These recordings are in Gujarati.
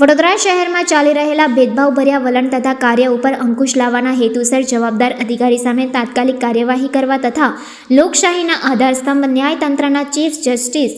વડોદરા શહેરમાં ચાલી રહેલા ભેદભાવભર્યા વલણ તથા કાર્ય ઉપર અંકુશ લાવવાના હેતુસર જવાબદાર અધિકારી સામે તાત્કાલિક કાર્યવાહી કરવા તથા લોકશાહીના આધારસ્તંભ ન્યાયતંત્રના ચીફ જસ્ટિસ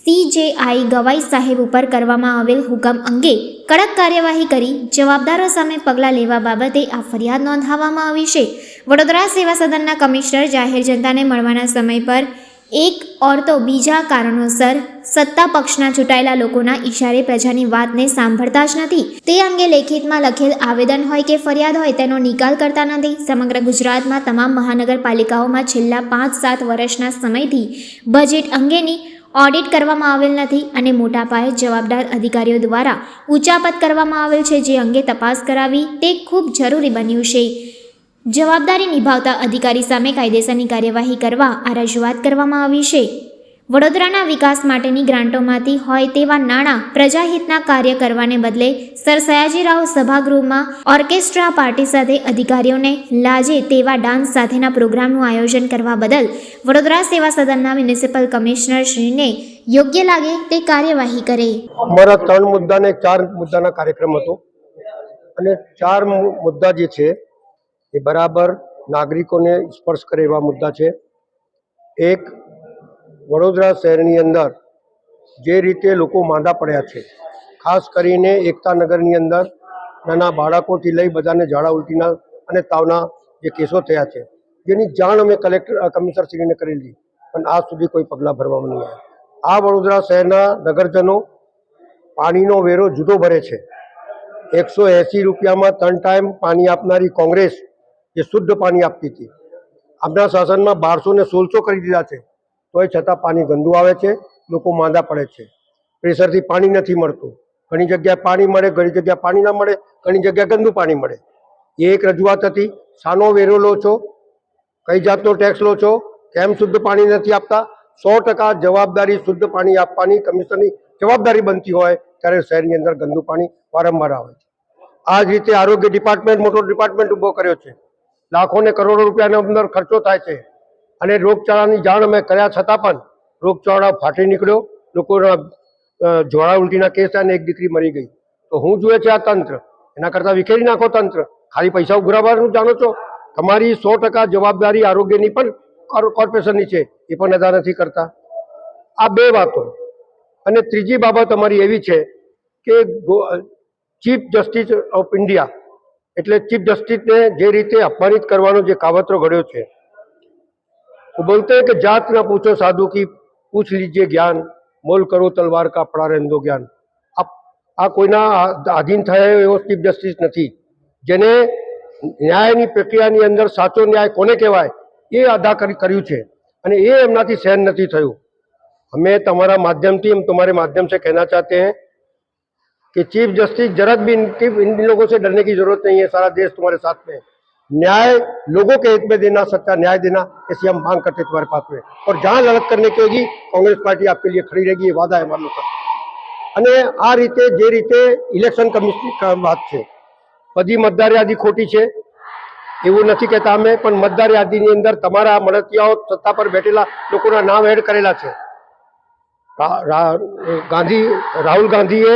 સીજેઆઈ ગવાઈ સાહેબ ઉપર કરવામાં આવેલ હુકમ અંગે કડક કાર્યવાહી કરી જવાબદારો સામે પગલાં લેવા બાબતે આ ફરિયાદ નોંધાવવામાં આવી છે. વડોદરા સેવા સદનના કમિશનર જાહેર જનતાને મળવાના સમય પર એક ઓર તો બીજા કારણોસર સત્તા પક્ષના ચૂંટાયેલા લોકોના ઈશારે પ્રજાની વાતને સાંભળતા જ નથી. તે અંગે લેખિતમાં લખેલ આવેદન હોય કે ફરિયાદ હોય તેનો નિકાલ કરતા નથી. સમગ્ર ગુજરાતમાં તમામ મહાનગરપાલિકાઓમાં છેલ્લા પાંચ સાત વર્ષના સમયથી બજેટ અંગેની ઓડિટ કરવામાં આવેલ નથી અને મોટા પાયે જવાબદાર અધિકારીઓ દ્વારા ઉચાપત કરવામાં આવેલ છે જે અંગે તપાસ કરાવી તે ખૂબ જરૂરી બન્યું છે. જવાબદારી નિભાવતા અધિકારી સામે કાયદેસરની કાર્યવાહી કરવા આ રજૂઆત કરવામાં આવી છે. વડોદરાના વિકાસ માટેની ગ્રાન્ટોમાંથી હોય તેવા નાણાં પ્રજાહિતના કાર્ય કરવાને બદલે સર સયાજીરાવ સભાગૃહમાં ઓર્કેસ્ટ્રા પાર્ટી સાથે અધિકારીઓને લાજે તેવા ડાન્સ સાથેના પ્રોગ્રામનું આયોજન કરવા બદલ વડોદરા સેવા સદનના મ્યુનિસિપલ કમિશનર શ્રીને યોગ્ય લાગે તે કાર્યવાહી કરે. અમારા ત્રણ મુદ્દાને ચાર મુદ્દાના કાર્યક્રમ હતો. અને ચાર મુદ્દા જે છે એ બરાબર નાગરિકોને સ્પર્શ કરે એવા મુદ્દા છે. એક, વડોદરા શહેરની અંદર જે રીતે લોકો માંદા પડ્યા છે, ખાસ કરીને એકતા નગરની અંદર નાના બાળકોથી લઈ બધાને ઝાડા ઉલટીના અને તાવના જે કેસો થયા છે, જેની જાણ અમે કલેક્ટર કમિશનરશ્રીને કરેલી, પણ આજ સુધી કોઈ પગલાં ભરવામાં નહીં આવ્યા. આ વડોદરા શહેરના નગરજનો પાણીનો વેરો જુદો ભરે છે. એકસો એંસી રૂપિયામાં ત્રણ ટાઈમ પાણી આપનારી કોંગ્રેસ જે શુદ્ધ પાણી આપતી હતી. આપણા શાસનમાં બારસો ને સોળસો કરી દીધા છે. તોય છતાં પાણી ગંદુ આવે છે, લોકો માંદા પડે છે. પ્રેશરથી પાણી નથી મળતું. ઘણી જગ્યાએ પાણી મળે, ઘણી જગ્યાએ પાણી ના મળે, ઘણી જગ્યાએ ગંદુ પાણી મળે. એ એક રજૂઆત હતી સાનો વેરો લો છો? કઈ જાતનો ટેક્સ લો છો? કેમ શુદ્ધ પાણી નથી આપતા? સો ટકા જવાબદારી શુદ્ધ પાણી આપવાની કમિશનની જવાબદારી બનતી હોય ત્યારે શહેરની અંદર ગંદુ પાણી વારંવાર આવે છે. આ જ રીતે આરોગ્ય ડિપાર્ટમેન્ટ મોટો ડિપાર્ટમેન્ટ ઊભો કર્યો છે. લાખો ને કરોડો રૂપિયાનો અંદર ખર્ચો થાય છે. અને રોગચાળાની જાણ અમે કર્યા છતાં પણ રોગચાળા ફાટી નીકળ્યો. લોકોના જોડા ઉલટીના કેસ અને એક દીકરી મરી ગઈ. તો હું જુએ છે આ તંત્ર. એના કરતાં વિખેરી નાખો તંત્ર. ખાલી પૈસા ઉઘરાવવાનું જાણો છો? તમારી સો ટકા જવાબદારી આરોગ્યની પણ કોર્પોરેશનની છે. એ પણ અદા નથી કરતા. આ બે વાતો. અને ત્રીજી બાબત અમારી એવી છે કે ચીફ જસ્ટિસ ઓફ ઇન્ડિયા એટલે ચીફ જસ્ટિસને જે રીતે અપમાનિત કરવાનો જે કાવતરો ઘડ્યો છે, હું બોલતે કે જાત ના પૂછો સાધુ કી, પૂછ લીજે જ્ઞાન, મોલ કરો તલવાર કા પડા રહેંદો જ્ઞાન. આ કોઈના આધીન થયો એવો ચીફ જસ્ટિસ નથી. જેને ન્યાયની પ્રક્રિયાની અંદર સાચો ન્યાય કોને કહેવાય, એ અદા કર્યું છે. અને એ એમનાથી સહન નથી થયું. અમે તમારા માધ્યમથી, એમ તમારે માધ્યમ છે કહેના ચાહતે હૈ कि चीफ जस्टिस जरा भी इनकी इन लोगों से डरने की जरूरत नहीं है सारा देश तुम्हारे साथ में है। न्याय लोगों के हित में देना सच्चा न्याय देना ऐसी हम मांग करते हैं तुम्हारे पास में और जहां लड़त करने की होगी कांग्रेस पार्टी आपके लिए खड़ी रहेगी ये वादा है हमारे लोग का અને આ રીતે જે રીતે ઇલેક્શન કમિશન વાત છે બધી મતદાર યાદી ખોટી છે એવું નથી કહેતા અમે પણ મતદાર યાદીની અંદર તમારા મળતિયાઓ સત્તા પર બેઠેલા લોકોના નામ એડ કરેલા છે રા- રા- ગાંધી રાહુલ ગાંધીએ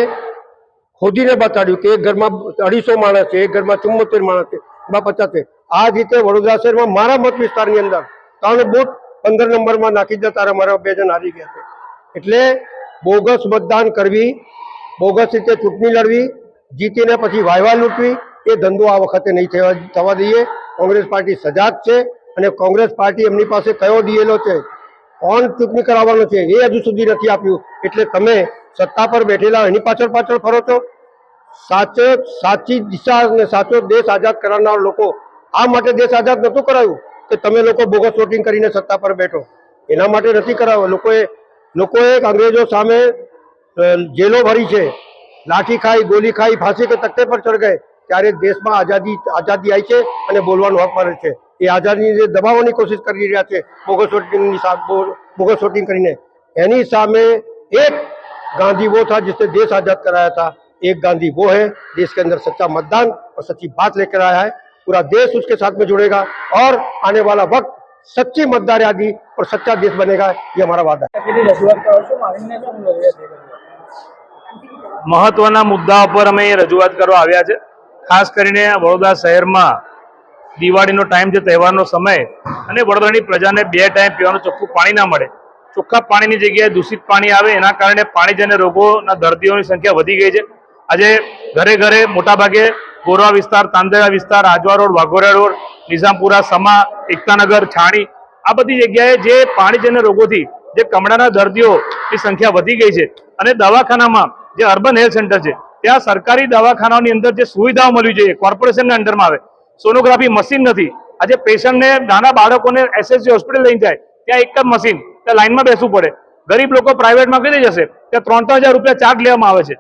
ખોદીને બતાડ્યું કે એક ઘરમાં અઢીસો માણસ છે એક ઘરમાં ચુમ્મોતેર માણસ છે, એમાં પચાસ આ રીતે વડોદરા શહેરમાં મારા મત વિસ્તારની અંદર ત્રણ બૂથ પંદર નંબરમાં નાખી તારા મારા બે જણ હારી ગયા છે. એટલે બોગસ મતદાન કરવી, બોગસ રીતે ચૂંટણી લડવી, જીતીને પછી વાયવા લૂંટવી, એ ધંધો આ વખતે નહીં થવા થવા દઈએ. કોંગ્રેસ પાર્ટી સજાગ છે અને કોંગ્રેસ પાર્ટી એમની પાસે કયો ડીએલઓ છે? કોણ ચૂંટણી કરાવવાનો છે એ હજુ સુધી નથી આપ્યું. એટલે તમે સત્તા પર બેઠેલા એની પાછળ પાછળ ફરો છો. સાચે સાચી દિશા અને સાચો દેશ આઝાદ કરાવનાર લોકો આ માટે દેશ આઝાદ નહોતું કરાયું કે તમે લોકો બોગસ વોટિંગ કરીને સત્તા પર બેઠો. એના માટે નથી કરાવ્યો. લોકોએ લોકોએ અંગ્રેજો સામે જેલો ભરી છે. લાઠી ખાઈ, ગોલી ખાઈ, ફાંસી કે તકતે પર ચડ ગયે ત્યારે દેશમાં આઝાદી આઝાદી આવી છે અને બોલવાનો હક મળે છે. એ આઝાદીને દબાવવાની કોશિશ કરી રહ્યા છે બોગસ વોટિંગની બોગસ વોટિંગ કરીને. એની સામે એક गांधी वो था जिसने देश आजाद कराया था एक गांधी वो है देश के अंदर सच्चा मतदान और सच्ची बात लेकर आया है पूरा देश उसके साथ में जुड़ेगा और आने वाला वक्त सच्ची मतदार यादी और सच्चा देश बनेगा ये हमारा वादा है કેટલી રજૂઆત કરો છો મારીને કેમ રજૂઆત એ રજૂઆત? મહત્વના મુદ્દા પર અમે રજૂઆત કરવા આવ્યા છે ખાસ કરીને વડોદરા શહેરમાં દિવાળીનો ટાઈમ છે તહેવારનો સમય અને વડોદરાની પ્રજાને બે ટાઈમ પીવાનું ચોખ્ખું પાણી ના મળે ચોખ્ખા પાણીની જગ્યાએ દૂષિત પાણી આવે, એના કારણે પાણીજન્ય રોગોના દર્દીઓની સંખ્યા વધી ગઈ છે. આજે ઘરે ઘરે મોટાભાગે ગોરવા વિસ્તાર તાંદેરા વિસ્તાર આજવા રોડ વાઘોરા રોડ, નિઝામપુરા, સમા, એકતાનગર, છાણી, આ બધી જગ્યાએ જે પાણીજન્ય રોગોથી, જે કમળાના દર્દીઓની સંખ્યા વધી ગઈ છે અને દવાખાનામાં જે અર્બન હેલ્થ સેન્ટર છે, ત્યાં સરકારી દવાખાનાઓની અંદર જે સુવિધાઓ મળવી જોઈએ કોર્પોરેશનના અંડરમાં આવે. સોનોગ્રાફી મશીન નથી. આજે પેશન્ટને નાના બાળકોને એસએસજી હોસ્પિટલ લઈને જાય, ત્યાં એક જ મશીન ત્યાં લાઈનમાં બેસવું પડે. ગરીબ લોકો પ્રાઇવેટમાં કરી જશે? ત્યાં ત્રણ ત્રણ હજાર રૂપિયા ચાર્જ લેવામાં આવે છે.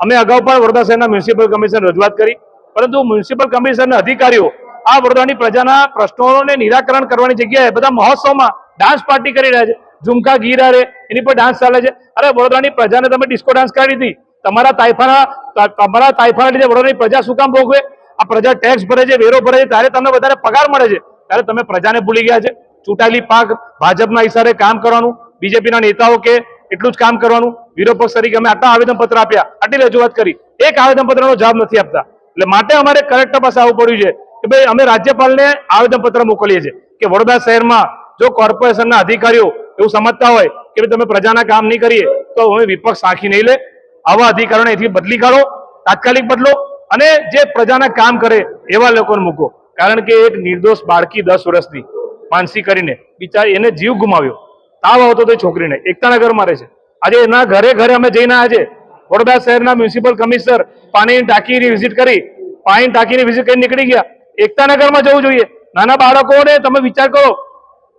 અમે અગાઉ પણ વડોદરા શહેરના મ્યુનિસિપલ કમિશન રજૂઆત કરી. પરંતુ મ્યુનિસિપલ કમિશનના અધિકારીઓ આ વડોદરાની પ્રજાના પ્રશ્નોને નિરાકરણ કરવાની જગ્યાએ બધા મહોત્સવમાં ડાન્સ પાર્ટી કરી રહ્યા છે. ઝુમકા ગીરા રે એની પર ડાન્સ ચાલે છે. અરે, વડોદરાની પ્રજાને તમે ડિસ્કો ડાન્સ કાઢી હતી. તમારા તાઇફાના તમારા તાઇફાના લીધે વડોદરાની પ્રજા શું કામ ભોગવે? આ પ્રજા ટેક્સ ભરે છે, વેરો ભરે છે. ત્યારે તમને વધારે પગાર મળે છે. ત્યારે તમે પ્રજાને ભૂલી ગયા છે. ચૂંટાયેલી પાક ભાજપના ઈશારે કામ કરવાનું, બીજેપીના નેતાઓ કે એટલું જ કામ કરવાનું. વિરોધ પક્ષ તરીકે અમે આટલા આવેદનપત્ર આપ્યા, આટલી રજૂઆત કરી. એક આવેદનપત્રનો જવાબ નથી આપતા. એટલે માટે અમારે કલેક્ટર પાસે આવવું પડ્યું છે કે ભાઈ અમે રાજ્યપાલને આવેદનપત્ર મોકલીએ છીએ કે વડોદરા શહેરમાં જો કોર્પોરેશનના અધિકારીઓ એવું સમજતા હોય કે ભાઈ તમે પ્રજાના કામ નહીં કરીએ, તો અમે વિપક્ષ સાંખી નહીં લે. આવા અધિકારોને એથી બદલી કાઢો, તાત્કાલિક બદલો અને જે પ્રજાના કામ કરે એવા લોકોને મૂકો. કારણ કે એક નિર્દોષ બાળકી દસ વર્ષની. માનસી કરીને બિચારી એને જીવ ગુમાવ્યો. તાવ આવતો તો એ છોકરીને. એકતાનગરમાં રહે છે. આજે એના ઘરે ઘરે અમે જઈને આજે વડોદરા શહેરના મ્યુનિસિપલ કમિશનર પાણીની ટાંકીની વિઝિટ કરી. પાણીની ટાંકીની વિઝિટ કરી નીકળી ગયા. એકતાનગરમાં જવું જોઈએ. નાના બાળકોને તમે વિચાર કરો.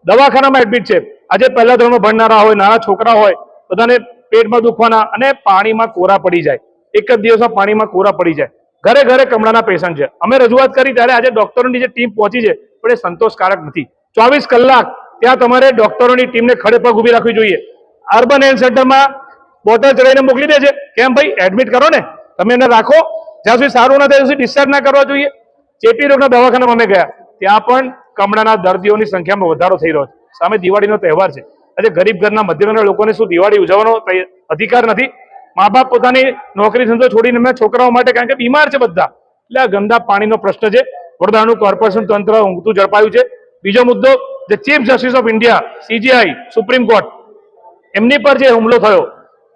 દવાખાનામાં એડમિટ છે. આજે પહેલા ધોરણમાં ભણનારા હોય, નાના છોકરા હોય, બધાને પેટમાં દુખવાના અને પાણીમાં કોરા પડી જાય. એક જ દિવસમાં પાણીમાં કોરા પડી જાય. ઘરે ઘરે કમળાના પેશન્ટ છે. અમે રજૂઆત કરી ત્યારે આજે ડોક્ટરોની જે ટીમ પહોંચી છે, પણ એ સંતોષકારક નથી. ચોવીસ કલાક ત્યાં તમારે ડોક્ટરોની ટીમને ખડે પગ ઊભી રાખવી જોઈએ. અર્બન હેલ્થ સેન્ટરમાં બોટલ ચડાવીને મોકલી દે છે કેમ ભાઈ? એડમિટ કરો ને. તમે એને રાખો. જ્યાં સુધી સારું ના થાય સુધી ડિસ્ચાર્જ ના કરવા જોઈએ. ચેપી રોગના દવાખાનામાં અમે ગયા. ત્યાં પણ કમળાના દર્દીઓની સંખ્યામાં વધારો થઈ રહ્યો છે. સામે દિવાળીનો તહેવાર છે. આજે ગરીબ ઘરના મધ્યમના લોકોને શું દિવાળી ઉજવવાનો અધિકાર નથી? મા બાપ પોતાની નોકરી ધંધો છોડીને મેં છોકરાઓ માટે કારણ કે બીમાર છે બધા. એટલે આ ગંદા પાણીનો પ્રશ્ન છે. વડોદરાનું કોર્પોરેશન તંત્ર ઊંઘતું ઝડપાયું છે. બીજો મુદ્દો જે chief justice of India CGI supreme court એમની પર જે હુમલો થયો,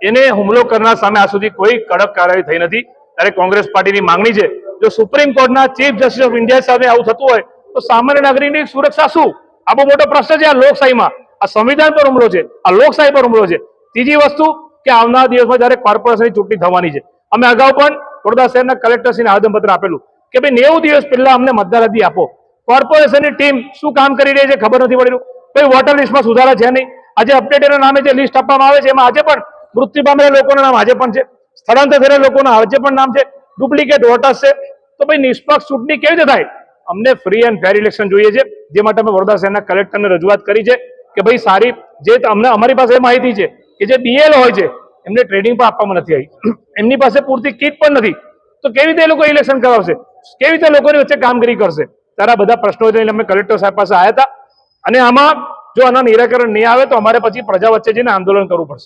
એને હુમલો કરનાર સામે આ સુધી કોઈ કડક કાર્યવાહી થઈ નથી. ત્યારે કોંગ્રેસ પાર્ટીની માંગણી છે, જો સુપ્રીમ કોર્ટના ચીફ જસ્ટિસ ઓફ ઇન્ડિયા સામે આવું થતું હોય, તો સામાન્ય નાગરિકની સુરક્ષા શું? આ બહુ મોટો પ્રશ્ન છે આ લોકશાહીમાં. આ સંવિધાન પર હુમલો છે, આ લોકશાહી પર હુમલો છે. ત્રીજી વસ્તુ કે આવનાર દિવસમાં જયારે કોર્પોરેશનની ચૂંટણી થવાની છે. અમે અગાઉ પણ વડોદરા શહેરના કલેક્ટરશ્રીને આવેદનપત્ર આપેલું કે ભાઈ નેવું દિવસ પહેલા અમને મતદાર આપો. કોર્પોરેશનની ટીમ શું કામ કરી રહી છે ખબર નથી પડી કોઈ વોટર લિસ્ટમાં સુધારા છે નહીં. આજે અપડેટેડ નામે જે લિસ્ટ આપવામાં આવે છે, એમાં આજે પણ મૃત્યુ પામેલા લોકોના નામ આજે પણ છે. સ્થળાંતર થયેલા લોકોના આજે પણ નામ છે. ડુપ્લિકેટ વોટર્સ છે. તો ભાઈ નિષ્પક્ષ ચૂંટણી કેવી રીતે થાય? અમને ફ્રી એન્ડ ફેર ઇલેક્શન જોઈએ છે. જે માટે અમે વડોદરા શહેરના કલેક્ટરને રજૂઆત કરી છે કે ભાઈ સારી જે અમને, અમારી પાસે માહિતી છે કે જે ડીએલ હોય છે, એમને ટ્રેનિંગ પણ આપવામાં નથી આવી. એમની પાસે પૂરતી કીટ પણ નથી. તો કેવી રીતે એ લોકો ઇલેક્શન કરાવશે? કેવી રીતે લોકોની વચ્ચે કામગીરી કરશે? ત્યારે બધા પ્રશ્નો લઈને અમે કલેક્ટર સાહેબ પાસે આવ્યા હતા. અને આમાં જો આના નિરાકરણ નહીં આવે તો અમારે પછી પ્રજા વચ્ચે જઈને આંદોલન કરવું પડશે.